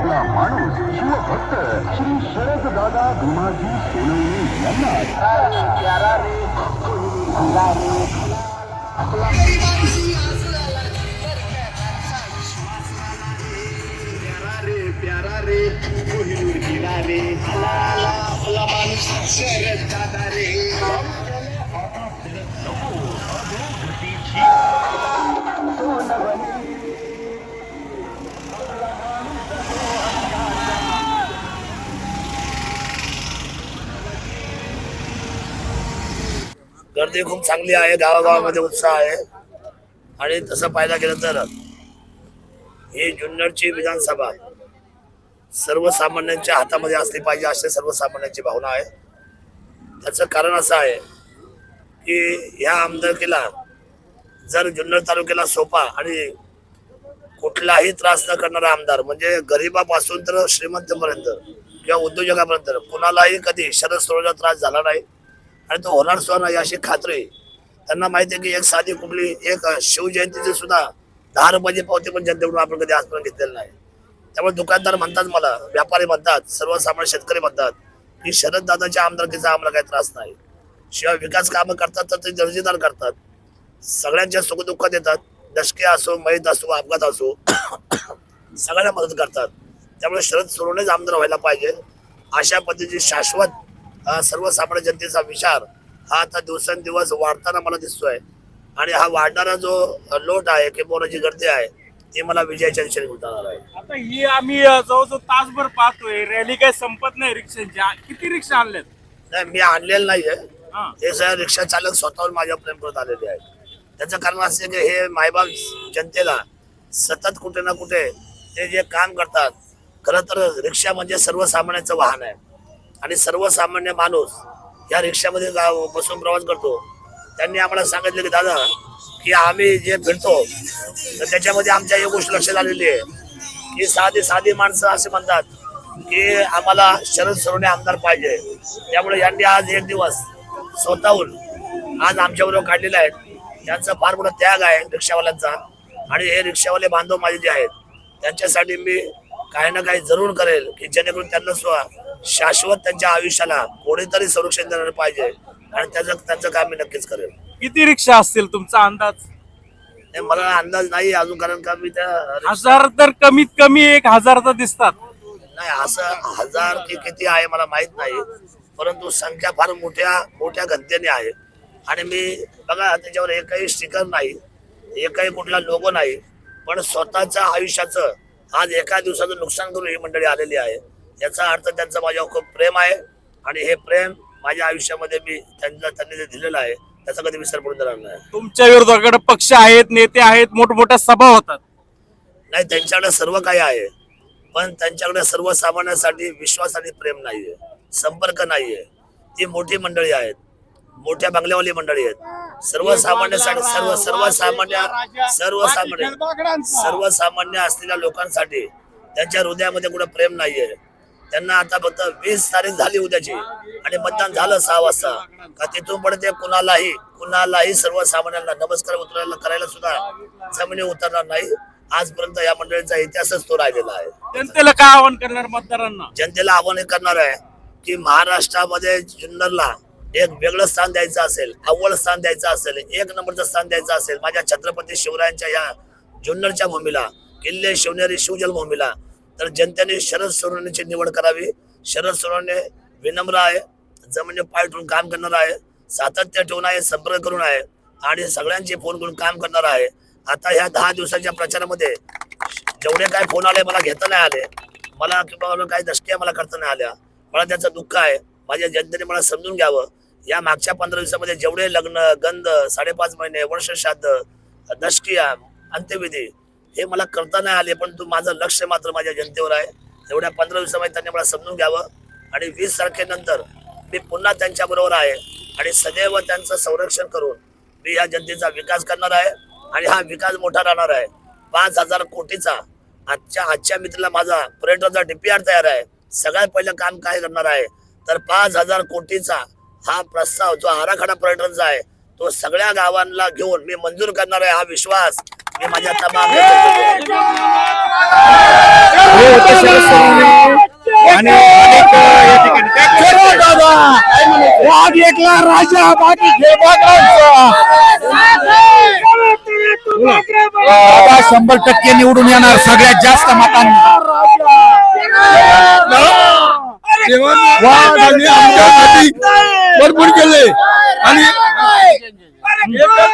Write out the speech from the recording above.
आपला माणूस शिवभक्त श्री शरद दादा भीमाजी सोनवणे यांना गर्दी खूप चांगली आहे गावागावामध्ये उत्साह आहे. आणि तसं पाहायला गेलं तर ही जुन्नरची विधानसभा सर्वसामान्यांच्या हातामध्ये असली पाहिजे अशी सर्वसामान्यांची भावना आहे. त्याचं कारण असं आहे की ह्या आमदारकीला जर जुन्नर तालुक्याला सोपा आणि कुठलाही त्रास न करणारा आमदार म्हणजे गरिबापासून तर श्रीमंतपर्यंत किंवा उद्योजकापर्यंत कुणालाही कधी शरद सोडण्याचा त्रास झाला नाही. आणि तो होणार सुद्धा नाही अशी खात्री त्यांना माहिती आहे की एक साधी कुठली एक शिवजयंतीची सुद्धा दहा म्हणजे रुपयाची पावती पण जनतेकडून आपण कधी आजपर्यंत घेतलेलं नाही. त्यामुळे दुकानदार म्हणतात मला व्यापारी म्हणतात सर्वसामान्य शेतकरी म्हणतात की शरद दादाच्या आमदारकीचा आम्हाला काही त्रास नाही. शिवाय विकास कामं करतात तर ते दर्जेदार करतात. सगळ्यांच्या सुखदुःख देतात. दशके असो मैत असो अपघात असो सगळ्यांना मदत करतात. त्यामुळे शरद सोडूनच आमदार व्हायला पाहिजे. अशा पद्धतीची शाश्वत सर्वसामान्य जनतेचा विचार हा आता दिवसेंदिवस वाढताना मला दिसतोय. आणि हा वाढणारा जो लोट आहे किंवा जी गर्दी आहे ती मला विजयाच्या दिशेने गुंतवणार आहे. आता ही आम्ही जवळजवळ तासभर पाहतोय. रॅली काही संपत नाही रिक्षांच्या. किती रिक्षा आणल्यात? नाही मी आणलेलं नाहीये. हा. हे सगळे रिक्षा चालक स्वतःहून माझ्या प्रेम करत आलेले आहेत. त्याचं कारण असं की हे मायबाप जनतेला सतत कुठे ना कुठे ते जे काम करतात खरं तर रिक्षा म्हणजे सर्वसामान्यांचं वाहन आहे. आणि सर्वसामान्य माणूस या रिक्षामध्ये जा बसून प्रवास करतो. त्यांनी आम्हाला सांगितलं की दादा की आम्ही जे फिरतो तर त्याच्यामध्ये आमच्या एक गोष्ट लक्षात आलेली आहे की साधी साधी माणसं असे म्हणतात की आम्हाला शरद सरोने आमदार पाहिजे. त्यामुळे यांनी आज एक दिवस स्वतःहून आज आमच्याबरोबर काढलेले आहेत. त्यांचा फार मोठा त्याग आहे रिक्षावाल्यांचा. आणि हे रिक्षावाले बांधव माझे जे आहेत त्यांच्यासाठी मी काही ना काही जरूर करेल की जेणेकरून त्यांना स्व शाश्वत त्यांच्या आयुष्याला कोणीतरी संरक्षण देणार पाहिजे. आणि त्याचं त्यांचं काम मी नक्कीच करेल. किती रिक्षा असतील तुमचा अंदाज? नाही, मला अंदाज नाही अजून कारण का मी त्या हजार तर कमीत कमी एक हजार तर दिसतात. नाही असं हजार की किती आहे मला माहीत नाही. परंतु संख्या फार मोठ्या मोठ्या घनतेने आहे. आणि मी बघा त्याच्यावर एकही स्टिकर नाही. एकही कुठला लोगो नाही. पण स्वतःच्या आयुष्याचं आज एका दिवसाचं नुकसान करून ही मंडळी आलेली आहे. याचा अर्थ त्यांचं माझ्यावर खूप प्रेम आहे. आणि हे प्रेम माझ्या आयुष्यामध्ये मी त्यांना त्यांनी जे दिलेलं आहे त्याचा कधी विसर पडून देणार नाही. तुमच्या विरोधाकडे पक्ष आहेत नेते आहेत मोठमोठ्या सभा होतात. नाही त्यांच्याकडे सर्व काही आहे. पण त्यांच्याकडे सर्वसामान्यांसाठी विश्वास आणि प्रेम नाहीये. संपर्क नाहीये. ती मोठी मंडळी आहेत. मोठ्या बंगल्यावाली मंडळी आहेत. सर्वसामान्यांसाठी सर्व सर्वसामान्य सर्वसामान्य सर्वसामान्य असलेल्या लोकांसाठी त्यांच्या हृदयामध्ये कुठं प्रेम नाहीये. त्यांना आता फक्त वीस तारीख झाली उद्याची. आणि मतदान झालं सहा वाजता. का तिथून पुढे ते कुणालाही कुणालाही सर्वसामान्यांना नमस्कार उतरायला करायला सुद्धा जमिनी उतरणार नाही. आजपर्यंत या मंडळीचा इतिहासच तो राहिलेला आहे. जनतेला काय आवाहन करणार मतदारांना? जनतेला आव्हान हे करणार आहे की महाराष्ट्रामध्ये जुन्नरला एक वेगळं स्थान द्यायचं असेल अव्वल स्थान द्यायचं असेल एक नंबरचं स्थान द्यायचं असेल माझ्या छत्रपती शिवरायांच्या या जुन्नरच्या भूमीला किल्ले शिवनेरी शिवजन्मभूमीला तर जनतेने शरद सोनवणेची निवड करावी. शरद सोनवणे विनम्र आहे. जमिनी पाय ठेवून काम करणार आहे. सातत्य ठेवून आहे संपर्क करून आहे आणि सगळ्यांचे फोन करून काम करणार आहे. आता ह्या दहा दिवसाच्या प्रचारामध्ये जेवढे काय फोन आले मला घेता नाही आले. मला किंवा काही दशक्या मला करता नाही आल्या. मला त्याचं दुःख आहे. माझ्या जनतेने मला समजून घ्यावं. या मागच्या पंधरा दिवसामध्ये जेवढे लग्न गंध साडेपाच महिने वर्ष श्राद्ध दशकिया अंत्यविधी हे मला करता नाही आले पण तू माझं लक्ष मात्र माझ्या जनतेवर आहे. एवढ्या पंधरा दिवसामध्ये त्यांनी मला समजून घ्यावं. आणि वीस तारखेनंतर मी पुन्हा त्यांच्याबरोबर आहे. आणि सदैव त्यांचं संरक्षण करून मी या जनतेचा विकास करणार आहे. आणि हा विकास मोठा राहणार आहे. पाच हजार कोटीचा आजच्या आजच्या मित्राला माझा पर्यटनाचा डीपीआर तयार आहे. सगळ्यात पहिलं काम काय करणार आहे? तर पाच हजार कोटीचा हा प्रस्ताव जो आराखडा पर्यटनचा आहे तो सगळ्या गावांना घेऊन मी मंजूर करणार आहे. हा विश्वास मी माझ्या आणि अनेक या ठिकाणी वाघ एकला राजा बाकी बाबा शंभर टक्के निवडून येणार सगळ्यात जास्त मतांनी. वाघ भरपूर केले. आणि